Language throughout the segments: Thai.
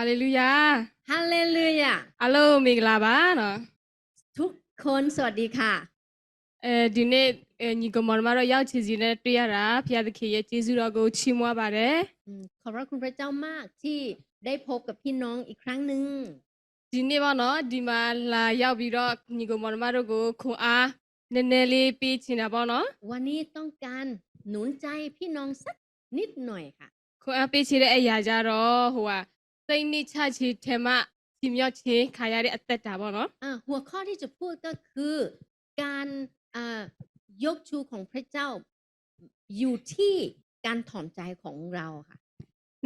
ฮาเลลูยา ฮาเลลูยาอัลโลมิกลาบาเนาะทุกคนสวัสดีค่ะ เอ่อดิเนเอ่อญีกมอร์มาโร์ยาชิซูเนตรียาราพยาธิคีเยเจซูรอโกชิมัวบาเรขอบพระคุณพระเจ้ามากที่ได้พบกับพี่น้องอีกครั้งหนึ่งดิเนี่เนาะดิมาลายาวีโรนญีกมอร์มาโร์โกคุอาเนเนลีปีชินาบอเนาะวันนี้ต้องการหนุนใจพี่น้องสักนิดหน่อยค่ะคุอาปีชิเอียจารอหัวสิ่งนี้ชาชีမှมဒီิมยอดชีျငยาခါရတဲตအသက်တာပေါ့နော်အဟိที่จะพูดก็คือ การยกชูของพระเจ้า อยู่ที่การถอนใจของเราค่ะ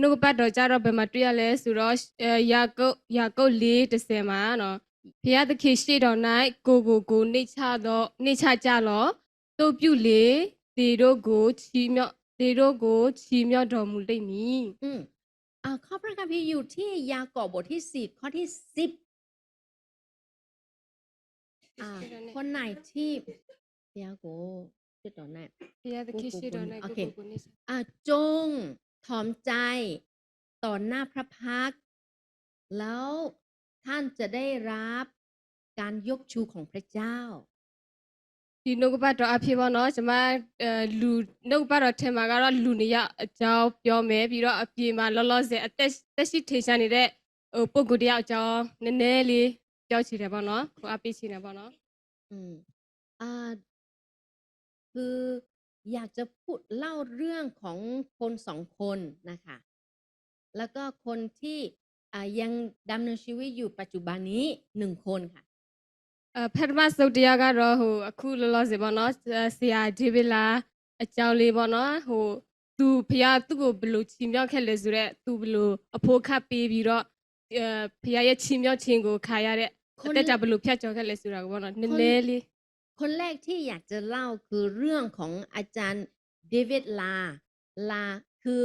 นูก็ปัดเราจะเราเป็มาตุยะเลยสุรเอ่อยากกยากก4 10มาเนาะพี่อาจจะคิศีดอไนกูกูกูนิชะดอนิชาจาหลอโตปุ4ตีโรกูฉีเมาะตีโรกูชิมยอดอมุล่มนี้อีมข้อพระคัมภีร์อยู่ที่ยากอบบทที่สิบข้อที่สิบคนไหนที่ยาโกชื่อตอนไหน้า ğ e r de kişiye d อเคจงถ่อมใจต่อหน้าพระพัก แล้วท่านจะได้รับการยกชูของพระเจ้าดีนกบ้าจะอภิวานะจะมาเอ่อลูนกบ้าเราเทมากราลูนี่ยาจะพยอมไหมพี่เราอภิมาลลอเซอเตสเตสิเทชันนีได้เออปกติยอาจะเนเนลีจะชิเรบานะคุณอภิชิเรบานะอืม อ่า คืออยากจะพูดเล่าเรื่องของคนสองคนนะคะ แล้วก็คนที่ อ่า ยังดำเนินชีวิตอยู่ปัจจุบันนี้หนึ่งคนค่ะเพิ่มาสุดยากราหู้คุณลอสิบอนะเสียดีเวลาเจ้าลีบอนะหูตูพยาตุกบลูชิมยองเคลสุเรตูบลูอพอคาปีบีรอเออพยาเยชิมยองชิงกูขายอะไรแต่จะบลูพยาจองเคลสุระกบอนะนี่เลยคนแรกที่อยากจะเล่าคือเรื่องของอาจารย์เดวิดลาลา คือ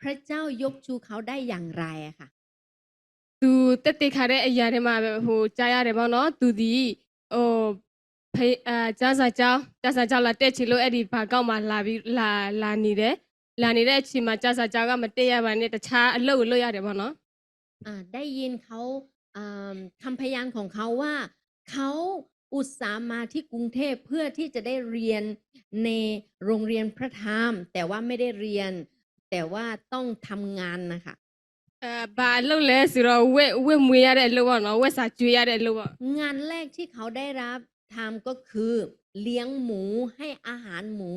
พระเจ้ายกชูเขาได้อย่างไรอะค่ะ ตูเตติคาร์เรียาเรมาแบบโหใจอะไรบ้างเนาะตูดีโอ้พี่เอ่อจ้าซาจ้าจ้าซาจ้าละเตะฉิโลเอริบาก้าวมาลาบิลาลานีเดลานีเดชิมาจ้าซาจ้าก็มาเตะยาบันนี่ยตะชาอลุลุยาเดียบ่เนาะอ่าได้ยินเขาอ่อคำพยานของเขาว่า เขาอุตส่าห์มาที่กรุงเทพเพื่อที่จะได้เรียนในโรงเรียนพระธรรมแต่ว่าไม่ได้เรียน แต่ว่าต้องทำงานนะคะบาลงเลยสิเราเวเวมือยาได้ลู้ว่าเนาะเวสัตว์ยาได้ลู้ว่างานแรกที่เขาได้รับทำก็คือเลี้ยงหมูให้อาหารหมู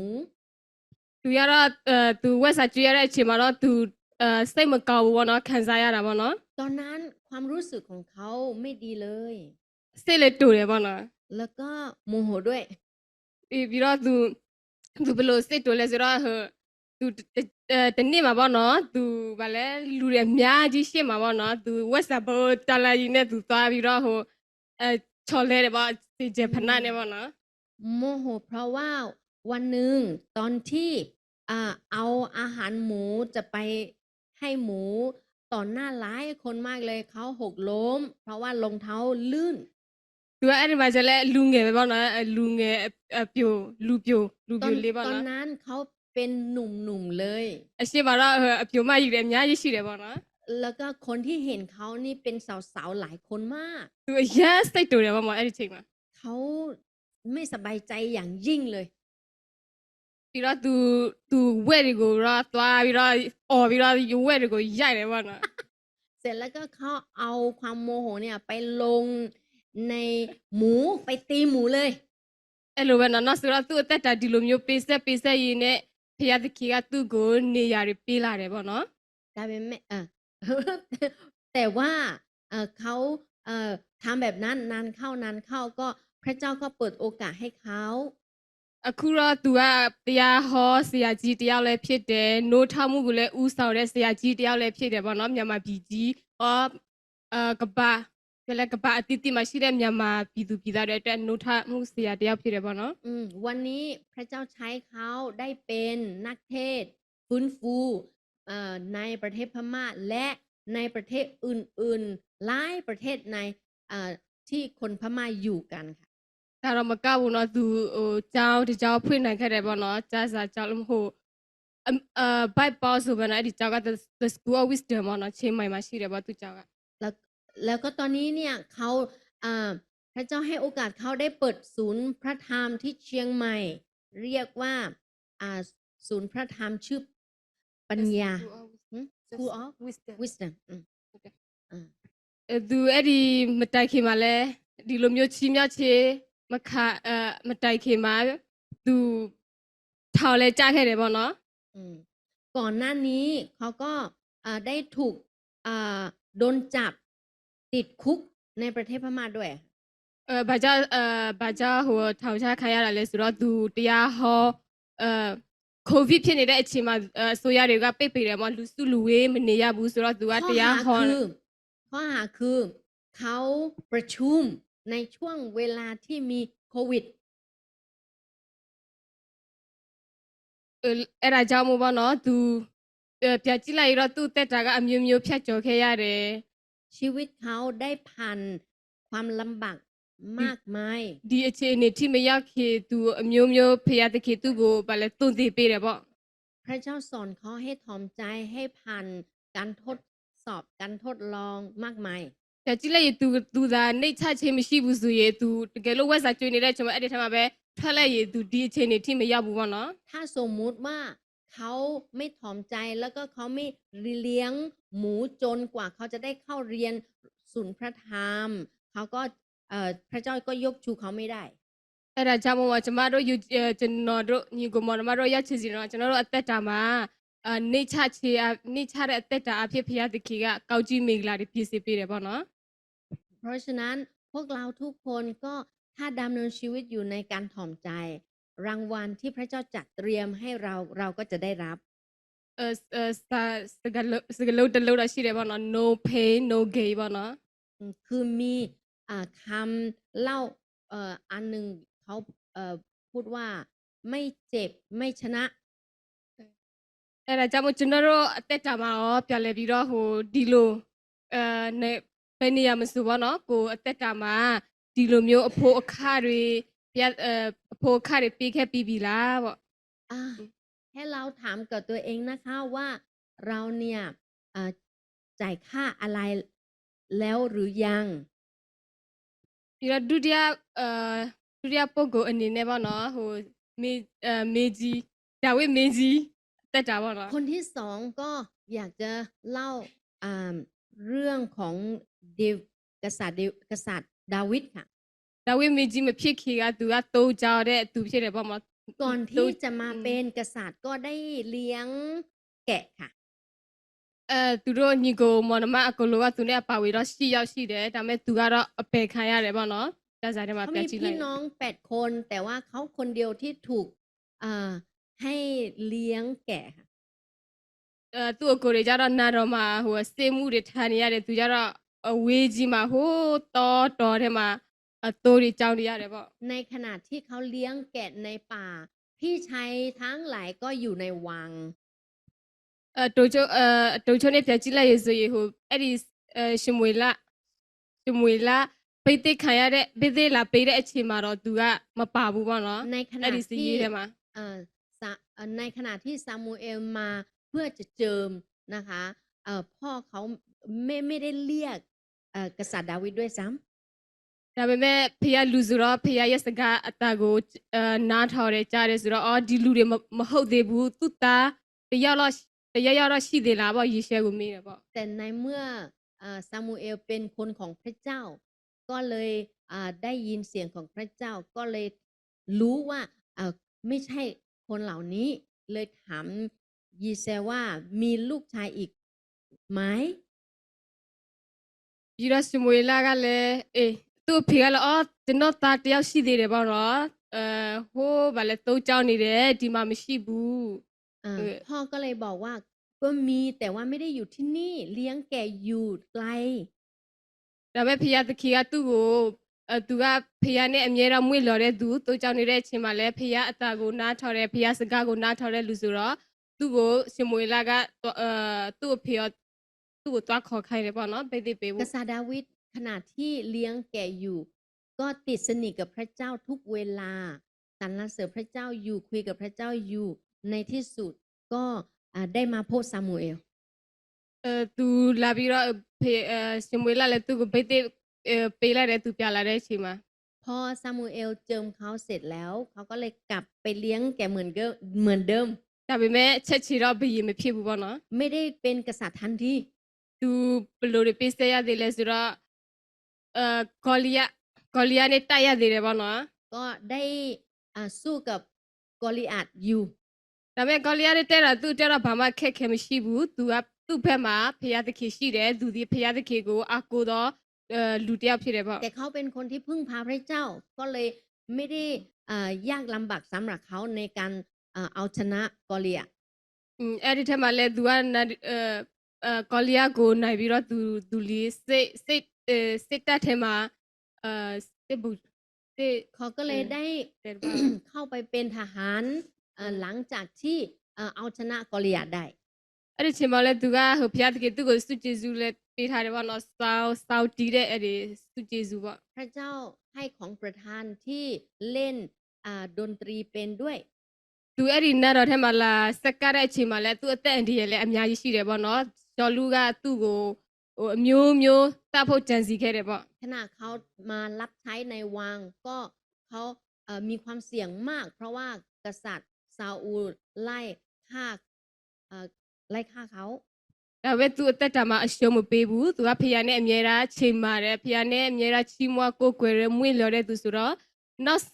ตัวยาเราเออตัวเวสัตว์ยาได้ช่ิมาเราตัวเอ่อสเต็มเก่าวันเนาะขันใจอะไรวันเนาะตอนนั้นความรู้สึกของเขาไม่ดีเลยเสียเลยตัวเลยวันเนาะแล้วก็โมโหด้วยอีบีเราตัวตัวเป็นโลเสียตัวเลยสิเราเหอะသူတနေ့မှာ้ေါ့้ောเသူဗာလဲလူတွေအများကြီးีှေ့မှာပေါนနอာ်သူ WhatsApp တော်လာนี่ဲ့သူသွားပြหးတော့ဟိုအဲချော်လဲတယ်ပေါ့စေချေဖနာနဲ့โมโหเพราะว่าวันหนึ่งตอนที่เอาอาหารหมูจะไปให้หมูต่อหน้าหลายคนมากเลยเขาหกล้ม เพราะว่ารองเท้าลื่นดูว่าอะไรมาจะแลลุงเงยไปบ้านนะลุงเงยเปียวลูเปียวลูเปียวเลยบ้านนะตอนนั้นเขาป็นหนุ่มๆเลยเชื่อว่าเอออยู่มาอยู่เนียนยาชที่สดเลยบ้างนะแล้วก็คนที่เห็นเขานี่เป็นสาวๆหลายคนมากตัว yes ได้ตัวเดียวมาหมดอะไรทิไหมเขาไม่สบายใจอย่างยิ่งเลยวิราตูตูเวรีกูราตัววิราโอวิราอยู่เวรีกูใหญ่เลยบ้างนะเสร็จแล้วก็เขาเอาความโมโหเนี่ย ไปลงในหมูไปตีหมูเลย เอลูเวนนั้นนสุราตัวแต่ดิลุมโยปีเซปีเซยีเนีพยาธิคีก็ตู้กูนี่ยาริปีลาเลยบ่เนาะแต่แม่เออแต่ว่าเออเขาเออทำแบบนั้นนานเข้านานเข้าก็พระเจ้าก็เปิดโอกาสให้เขาအခုတော့သวကတရာาฮอာဆရာကြီးတယောက်พี်းဖြโนทယ်노ထမှုကလည်းဥဆောเ်တย့ဆရာကြီးတယောက်လည်းဖြစ်าယ်ပေါ့နော်မြန်မာပြညပြလက်ကပအတိတ်မှာရှိတဲ့မြန်မာยြညาသူပြည်သားတွေအတွက်န่ုတ်ထမှုဆရာတယောက်ဖบစ်တเ်ပေါ့နောอวันนี้พระเจ้าใช้เขาได้เป็นนักเทศฟื้นฟูในประเทศพม่าและในประเทศอื่นๆหลายประเทศในที่คนพม่าอยู่กันค่ะ ถ้าเรามาก้าวเนาดูเจ้าที่เจ้าพูดนหนแค่ได้บ่นเนาะจ้าซาเจ้าลุงโู้เอ่อไบเบิลสุบนะไอ้เจ้าก็จะส school of wisdom เนาะเชื่มใหม่มาชีเรได้ป่ะตัเจ้าอ่ะแล้วก็ตอนนี้เนี่ยเขาพระเจ้าให้โอกาสเขาได้เปิดศูนย์พระธรรมที่เชียงใหม่ เรียกว่าศูนย์พระธรรมชื่อปัญญา School of Wisdom ။သူအဲ့ဒီမတိုက်มင်မှာมาဒီလိုမျိုးมျยးမြှาာကมาျေမခအမนိုက်ခင်าှာသူထောင်လဲကြားခဲ့တယก่อนหน้านี้เขาก็ได้ถูกโดนจับติดคุกในประเทศพม่าด้วย เออบาจาเออบาจาหัวเทวชาใครอะไรสุดูเดียาหอเออโควิดพี่นี่ได้ชิมา เออสุยาเรกาเป๊ะไปเลยมัาลุสุลุเวมันเนียบุสุดดูว่าเดียหอข้อหาคือเขาประชุมในช่วงเวลาที่มีโควิด เออเราจะมาบ้าเนาะดูเออพี่จิไลรถตู้เตะจากอเมริกาพี่จะเขยาเรชีวิตเขาได้ผ่านความลำบากมากมายดีเชนที่ไม่อยากคิดตัวมีมีพยายามคิดตัวไปแล้ตุ้นีไปเลยบอกพระเจ้าสอนเขาให้ถ่อมใจให้ผ่านการทดสอบการทดลองมากมายแต่จริงแล้วตัวตัวนั้นในชาติไม่ใช่บุษย์ตัเกลูกว่าสัจุนี่ได้ใช่ไหมอะไรทำแบบถ้าเลยตัวดีเชนที่ไม่อยากบุวันเนาะถ้าสมมุติว่าเขาไม่ถ่อมใจแล้วก็เขาไม่เลี้ยงหมูจนกว่าเขาจะได้เข้าเรียนศูนย์พระธรรมเขาก็พระเจ้าก็ยกชูเขาไม่ได้ราชามวจมาโรยูจนอรนิกมอนมาโรยาชิจินอจนอรอัตตามาနေချခชေနေခาတဲ့เသက်တာตဖြစ်ဖရพသခင်ကကေกက်ကြီีမိင်္ဂလာတွีပြี့บစนံပเพราะฉะนั้นพวกเราทุกคนก็ถ้าดำเนินชีวิตอยู่ในการถ่อมใจรางวัลที่พระเจ้าจัดเตรียมให้เราเราก็จะได้รับ เออเออสกสักลสักลดลราชีเรบานะ no pain no gain บานะคือมีอ่าคำเล่าเอ่ออันหนึ่งเขาเอ่อพูดว่าไม่เจ็บไม่ชนะเออจะมุจนาโรเตจามาอ๋อพี่เลบิโรหูดีโล เอ่อเนเป็นยามสุวรรณกูเตจามาดีโลมีอภูอคารียาเอ่อโพคาเดปีแค่ปีบีลาบอ่ะให้เราถามกับตัวเองนะคะว่า เราเนี่ยจ่ายค่าอะไรแล้วหรือยังปีละดูดียเอ่อดูดียปกอันนี้เนี่ยบ้างเนาะโหเมเอ่อเมจีดาวิเมจีแต่จ้าบ้างเนาะคนที่สองก็อยากจะเล่าเรื่องของเดวกษัตริย์กษัตริย์ ดาวิดค่ะดาวิมีจีมาพิคีกาตัวโตเจ้าได้ตัวพี่เศยบ้ามาก่อนที่จะมาเป็นกษัตริย์ก็ได้เลี้ยงแกะค่ะ เอ่อตัวนี้ก็มโนมาก็รู้ว่าตัวนี้ป่าวิรัชยาชีเดแต่แม่ตัวเราเปคาอะไรบ้างเนาะก็จะได้มาเป็นีลพี่น้องแปดคน แต่ว่าเขาคนเดียวที่ถูกเอ่อให้เลี้ยงแกะค่ะเอ่อตัวกูเลยจะรอนารมาหัวเซมูเดทานียาไดตัวเราเวจิมาหัวตอตอได้มาอะตูดิเจ้านี่ยไกเลยปะในขณะที่เขาเลี้ยงแกะในป่า พี่ชัยทั้งหลายก็อยู่ในวังเออตูจเออตูจเนี่ยพี่จิลัยสุยหูเอริเออชิมุยละชิมุยละ ไปเตะขยะได้ไปเตะลาไปได้เฉมารอดูอะมาป่าบุบานเนาะเอริสิยี่ใช่ไหมในขณะที่ซามูเอลมาเพื่อจะเจิมนะคะเออพ่อเขาไม่ไม่ได้เรียกเออกษัตริย์ดาวิดด้วยซ้ำဒါပေမဲ့ဖေကလူဆိုတော့ဖေရဲ့စကားအတာကိုနားထောင်တรจကြားတယ်ဆိုတော့အော်ဒီလူတွေမဟုတ်သေးဘူးသူ့ยားတယောက်တော့တယောက်ယောက်တော့ရှိသေးလားပေါ့ေရှကိုမေးတယ်ပေါ့แต่ในเมื่อซามูเอลเป็นคนของพระเจ้า ก็เลยได้ยินเสียงของพระเจ้า ก็เลยรู้ว่าไม่ใช่คนเหล่านี้ เลยถามยีเซว่ามีลูกชายอีกไหมยูราสมุเอลาก็เลย เอသူ့အဖေကလည်းအော်ကျွန်တော်သားတယောက်ရှိသေးတယ်ပေါ့နော်အဲဟိုးဗာလဲသုံးကြောင်းနေတယ်ဒီမှာမရှိဘူးพ่อก็เลยบอกว่าก็มีแต่ว่าไม่ได้อยู่ที่นี่เลี้ยงแกอยู่ไกลဒါပေမဲ့ဖေရသခင်ကသူ့ကိုအဲသူကဖေရနဲ့အမြဲတမ်းမွေ့လော်တဲ့သူသုံးကြောင်းနေတဲ့အချိန်မှာလဲဖေရအတာကိုနားထောင်တယ်ဖေရစကားကိုနားထောင်တဲ့လူဆိုတော့သူ့ကိုရှင်မွေလာကအဲသူ့အဖေရသူ့ကိုသွားခေါ်ခိုင်းတယ်ပေါ့နော်ဘိတ်သိပေးဖို့กษัตริย์ดาวิดขณะที่เลี้ยงแก่อยู่ก็ติดสนิทกับพระเจ้าทุกเวลาสรรเสริญพระเจ้าอยู่คุยกับพระเจ้าอยู่ในที่สุดก็ได้มาพบซามูเอลเอလာပြီาတော့เอရှซ်မွลလลလညตูသူ့ปเตเออเปေးပေးလိုက်တယ်သူပြလไတဲ့အခพอซามูเอลเจิมเขาเสร็จแล้ว เขาก็เลยกลับไปเลี้ยงแกเหมือนเดิมเหมือนเดิมแต่ไปแม่เช်ချီတော့ဘရင်မဖြစ်ဘบးပေน့ไม่ได้เป็นกษัตริย์ทันทีตูเป်လိုปิสเตียက်เသေးလဲဆเอ่อกอลียกอลียเนตายาดีเลยบ่เนาะก็ได้อ่าสู้กับกอลียัดอยู่แต่แม่กอลียเนเตราตู้เจอเราบ่มาแค่แข่ไม่ชีบูตัวตัวพม่าพยายามจะเขี่ยชีเดตู้ดิพยามจะเขี่ยกูอากูดอเอ่อลูเตียวผิดเลยบ่แต่เขาเป็นคนที่พึ่งพาพระเจ้า ก็เลยไม่ได้อ่ายากลำบากสำหรับเขาในการอ่าเอาชนะกอลิยอืเอริเทมาเลดู้อ่ะเอ่อกอลิยโกนายพีรอตูดูลีเซเซเออสิตาเทมาเออสิบุตรเขาก็เลยได้เข้าไปเป็นทหารหลังจากที่เอาชนะกอลิยาได้อะไรเช่นมาเลยถูกอ่ะเขาพิจารณา็บตัวสุจิซูเลยไปทายว่าเราสาวสาวดีได้อะไรสุจิซูว่าพระเจ้าให้ของประทานที่เล่นดนตรีเป็นด้วยตัวเอรินะเราเทมาลาสักการะเช่นมาเลยตัวเต้นดีเลยอันยาจิชีเลยบ้า่เนาะจอลูกาตัวกูโอ้มิวมิวตาพูดจริงสิแค่ไดวปะขณะเขามารับใช้ในวังก็เขาเออ่มีความเสี่ยงมาก เพราะว่ากษัตริย์ซาอูลไล่ฆ่าเออ่ไล่ฆ่าเขา แต่เวทุตัดจามาชมเปบูตัวพยานเนีเยมีราชิมาเรพยานเนีเยมีราชิมวากโกเกรมุ่งเลอไดตุสุรนัสโซ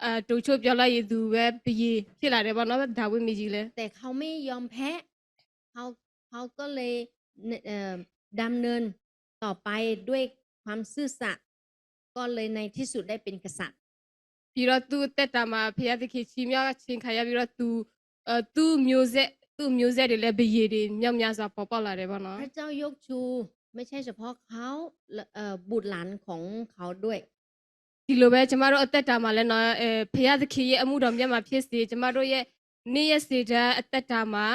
เอ่อตัวชอบยาลายดูเว็บปีที่หลายเรื่องนั้นดาวไมิจิเลย แต่เขาไม่ยอมแพ้เขาเขาก็เลยเอ่อดำเนินต่อไปด้วยความซื่อสัตย์ก็เลยในที่สุดได้เป็นกษัตริย์พี่ราตุเตตามาพี่อาจะคิดว่าชิงขยายพี่ราตุเอ่อตู้มิวเซ่ตู้มิวเซ่เดี๋ยวไปเยี่ยมยามยามสาวพ่ป้าอะไรบ้างนะพระเจ้ายกชู ไม่ใช่เฉพาะเขาเอ่อบุตรหลานของเขาด้วย ทีเราไปจะมาเรเตตามาแล้วเนาะเอ่อพี่อาจะคิดว่ามูดอมยามาพี่สิจะมาเรเย่นี่สิจะเตตามา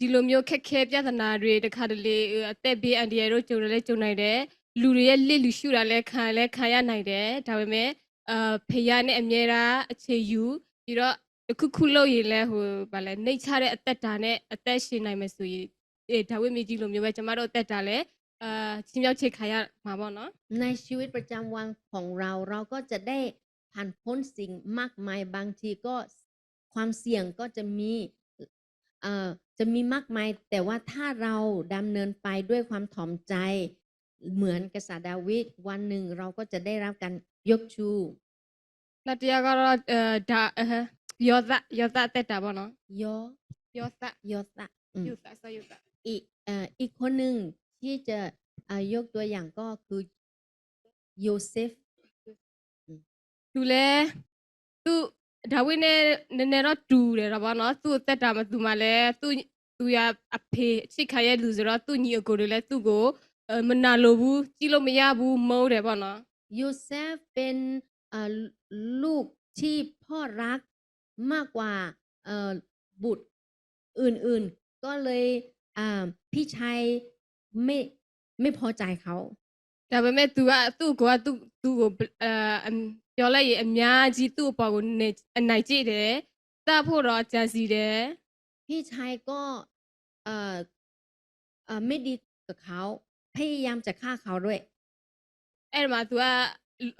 ဒီလိုမျိုးခက်ခဲပြဿနာတွေတစ်ခါတလေအသက်ဘေးအန္တရာယ်တို့ကြုံတယ်လဲကြုံနိုင်တယ်လူတွေရဲ့လစ်လူရှုတာလဲခံလဲခံရနိုင်တယ်ဒါပေမဲ့အာဖေရနဲ့အမြဲတမ်းအခြေယူပြီးတော့အခုခုလို့ရင်လဲဟိုဗာလဲနှိတ်ချတဲ့အသက်တာနဲ့အသက်ရှင်နိုင်မယ်ဆိုရင်အေဒါဝိမေကြီးလိုမျိုးပဲကျမတို့အသက်တာလဲအာချင်းမြောက်ချေခံရမှာပေါ့နော်ในชีวิตประจำวันของเราเราก็จะได้ผ่านพ้นสิ่งมากมายบางทีก็ความเสี่ยงก็จะมีเอ่อจะมีมากมายแต่ว่าถ้าเราดำเนินไปด้วยความถ่อมใจเหมือนกษัตริย์ดาวิดวันหนึ่งเราก็จะได้รับการยกชูလာทีားကတော့อဲဒါယေอသอောသတย်တာပေါ့နော်ယောယยอသะยอသะောသဆะောသอีเอ่ออีกคนหนึ่งที่จะยกตัวอย่างก็คือ โยเซฟသူလลသူဒါဝိနဲ့နည်းနည်းတော့တူတယ်တော့ဗောနော်သူ့အသက်တာမသူမှလည်းသူ့သူရအဖေအချစ်ခံရလူဆိုတော့သူ့ညီအကိုတွေလည်းသူ့ကိုမနာလိုဘူးကြညล်လို့မရဘူးမုန်းတယ်ဗောန s e เป็นลูกที่พ่อรักมากกว่าบุตรอื่นๆ ก็เลยพี่ชายไม่ไม่พอใจเขาแต่แม่ตัวตู้ก็ตู้ตู้ก็เอ่อပြောလက်ရေးအများကြီးသူ့အပေါ်ကိုနေအနိုင်ကျင့်တယ်တတ်ဖို့တော့ကြံစီတယ်พี่ชายก็เออเออไม่ดีกับเขาพยายามจะฆ่าเขาด้วยအဲ့ဒီမှာ तू က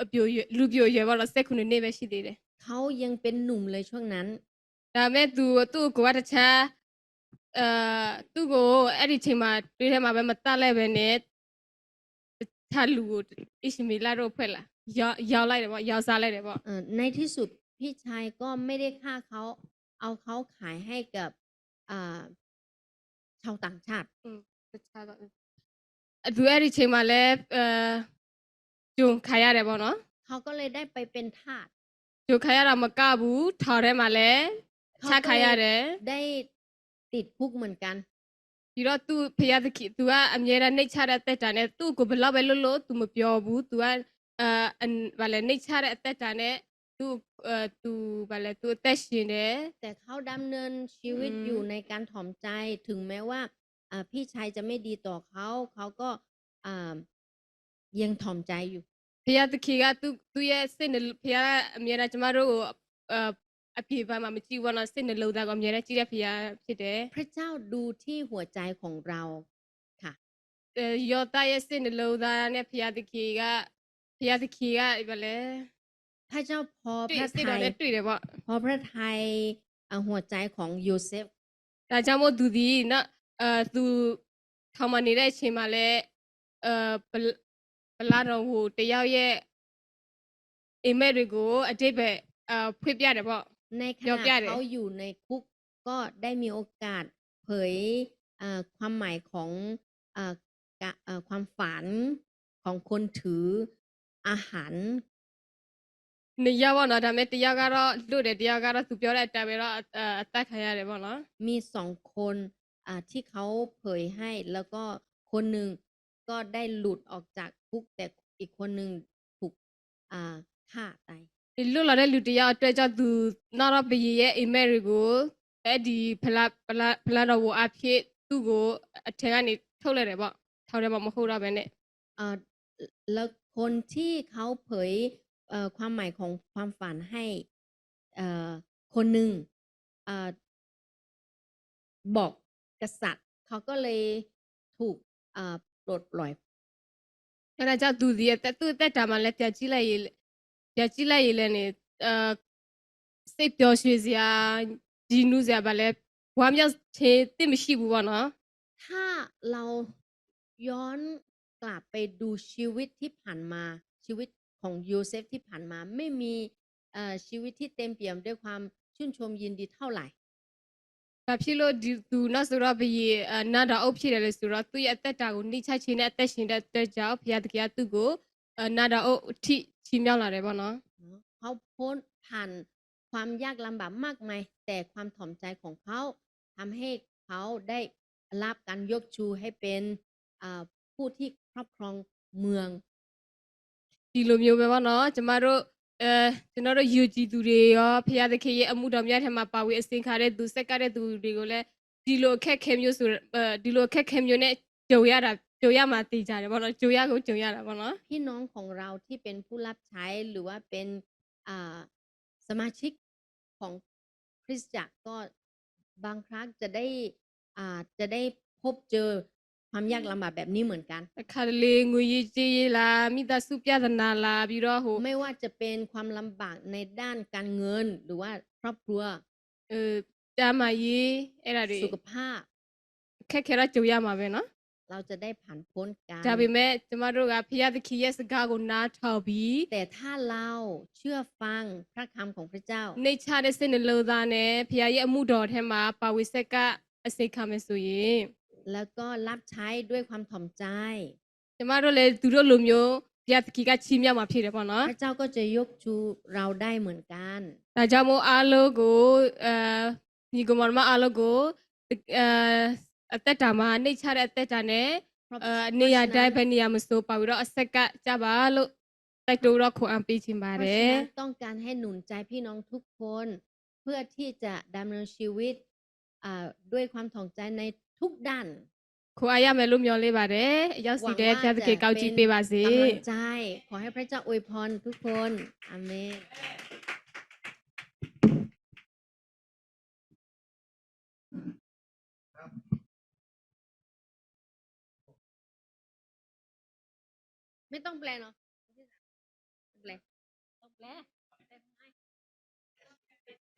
အပြိုရွယ်လူပြိုရွယ်ပေါ့လား၁၉နှစ်ပဲရှိသေးတယ်เขายังเป็นหนุ่มเลยช่วงนั้นဒါပေမဲ့ तू သူ့ကိုကတခြားเอ่อသူ့ကိုအဲ့ဒီချိန်မှာတွေးထဲမှာပဲမတတ်လိုက်ပဲနဲ့တခြားလူကိုအရှင်မီလာတော့ဖွက်လာยาวยาไเดี๋ยว่ายาวซาไรเดี๋ยว่าในที่สุดพี่ชายก็ไม่ได้ฆ่าเขาเอาเขาขายให้กับชาวต่างชาติดูแอริเชมาแล้วจูขายอะไรบ้างเนาะเขาก็เลยได้ไปเป็นทาสจูขายเรามากาบูทอได้มาเล้วชาขายอะไรได้ติดคุกเหมือนกันที่รอตู้พยายามจะคิดตัวอเมริกาในชาติแต่จานเนี่ยตู้กูเป็นเราไปลุลุตู้มาพิอยบูตัวออันว่าเลนิชาเรตแต่ตอนเนตูเอ่อตัวว่าเลยตัวแต่ชินเนแต่เขาดำเนินชีวิตอยู่ในการถ่อมใจถึงแม้ว่าพี่ชายจะไม่ดีต่อเขา เขาก็ยังถ่อมใจอยู่พยาตุคีก็ตูตูแย่เส้นพยาเมียนะจะมารู้เอ่ออภิบาลมาไชีวันเสนเลือดก็เมียนะจีได้พยาพี่เดพระเจ้าดูที่หัวใจของเราค่ะเอ่อโยตายเสนเลือดเนี่ยพยาตุขีก็พียาธิ์คีก็เลยพระเจ้าพอพระไทยตุอพอพระไทยหัวใจของโยเซฟแต่จ้าโมดูดีนะเอ่อดูเข้ามานี่ได้เช่นมาเลยเอ่อปลปลาเองหูเตียวเย่เอเมริกูอเดเบเอ่อพิบยาเดี๋ยวบอในขณะเขาอยู่ในคุกก็ได้มีโอกาสเผยความหมายของความฝันของคนถืออาหารเนี่ยว่านะทำไมตียาการดูเด็ดียาการสุพยอาเลยแต่เวลาเอ่อแต่ขยะเลยบ้างเนาะมีสองคนอ่าที่เขาเผยให้ แล้วก็คนหนึ่งก็ได้หลุดออกจากคุกแต่อีกคนหนึ่งถูกอ่าฆ่าตายลูกเราได้หลุดตียาตัวเจ้ดูน่ารับไปเยอะอีเมริกูเอ็ดีพลาพลาพลาเราวัวอาพีตู้กูเทงานนี่เท่าไรเลยบ่เท่าไรบ่มาคู่เราไบเนี่อ่าแล้วคนที่เขาเผยความหมายของความฝันให้คนหนึ่งอบอกกษัตริย์เขาก็เลยถูกปลดปล่อยพระเจ้าดูดีแต่ตู้แต่ทำอะไรแต่จีไลแต่จีไลเลยเนี่ยเสกเดียวช่วยเสจีนู้สียไปเลยความยากเชื่อติไม่ใช่บุวนะถ้าเราย้อนกลับไปดูชีวิตที่ผ่านมาชีวิตของโยเซฟที่ผ่านมาไม่มีชีวิตที่เต็มเปี่ยมด้วยความชื่นชมยินดีเท่าไหร่ဘာဖြี่ลိုดูီသူနောက်ဆาုတော့ဘီနာတာအုပุဖြต်တယ်လို့ဆိုชော့သ့่ရဲ့အသက်တာကိုနှိခตခြင်းနဲ့အาက်ရှငยาဲ့အတွက်ကြောင့်ဘုရားသခင်ကသူ့เขาพ้นผ่านความยากลำบากมากมายแต่ความถ่อมใจของเขาทำให้เขาได้รับการยกชูให้เป็นผู้ที่ครอบครองเมืองดီลိုမျိုးပဲပေเนาะจะมาို့เออကျွန်တောูတို့ယူကြည်သူတွေရောဖရာသခင်ရဲ့အမှုတော်များထဲမှာပါဝเ်အစင်ခါတဲ့သူဆက်ကတဲ့သူတွေကိုလည်းဒီလိုအခက်ခဲမျိูးဆိ่ဒီလยုအခက်ยဲမျိုးနဲ့ကြုံရ่าကြုံရမှာတည်ကြတယ်ပေါเนาะကြုံရကိုကြုံရတာပေါ့เนาะ พี่น้องของเราที่เป็นผู้รับใช้หรือว่าเป็นสมาชิกของคริสตจักรก็บางครั้งจะได้จะได้พบเจความยากลำบากแบบนี้เหมือนกันคาเลงุยจีลามิตาสุปยาธนาลาบิโรหไม่ว่าจะเป็นความลำบากในด้านการเงินหรือว่าครอบครัวเออจามายีอะไรสุขภาพแค่แค่ราจุยามาเวเนาะเราจะได้ผ่านพ้นกันจะไปแม่จะมาดูกับพิยาตะคีเยสกาโกนาทอบีแต่ถ้าเราเชื่อฟังพระคำของพระเจ้า ในชาติเส้นเลือดานเนี่ยพิยาเยมุดอเฮมา ปาวิเซกะอเซคามสุยีแล้วก็รับใช้ด้วยความถ่อมใจแต่มาเราเลยดูเรื่องยยาสกิกาชิมยามาพี่เลย้อเนาะพระเจ้าก็จะยกชูเราได้เหมือนกัน แต่จะมาอาโลโกูเอ่อมีกุมารมาอาโลโกูเอ่ออัตตามาในชาริอัตตาเนี่เอ่อเนี่ยได้เป็นเนี่ยมันสูบไปแล้วสักกะจะบาลุแต่ดูเราขออันปีชิมบาร์เลยต้องการให้หนุนใจพี่น้องทุกคนเพื่อที่จะดำเนินชีวิตอ่าด้วยความถ่องใจในทุกด้านขออายาเมลุมยอนเลยบาเดเย้าสีแดงพระเก้าเกาจีเปบาสิใจขอให้พระเจ้าอวยพร ทุกคน อเมน ไม่ต้องแปลเนาะ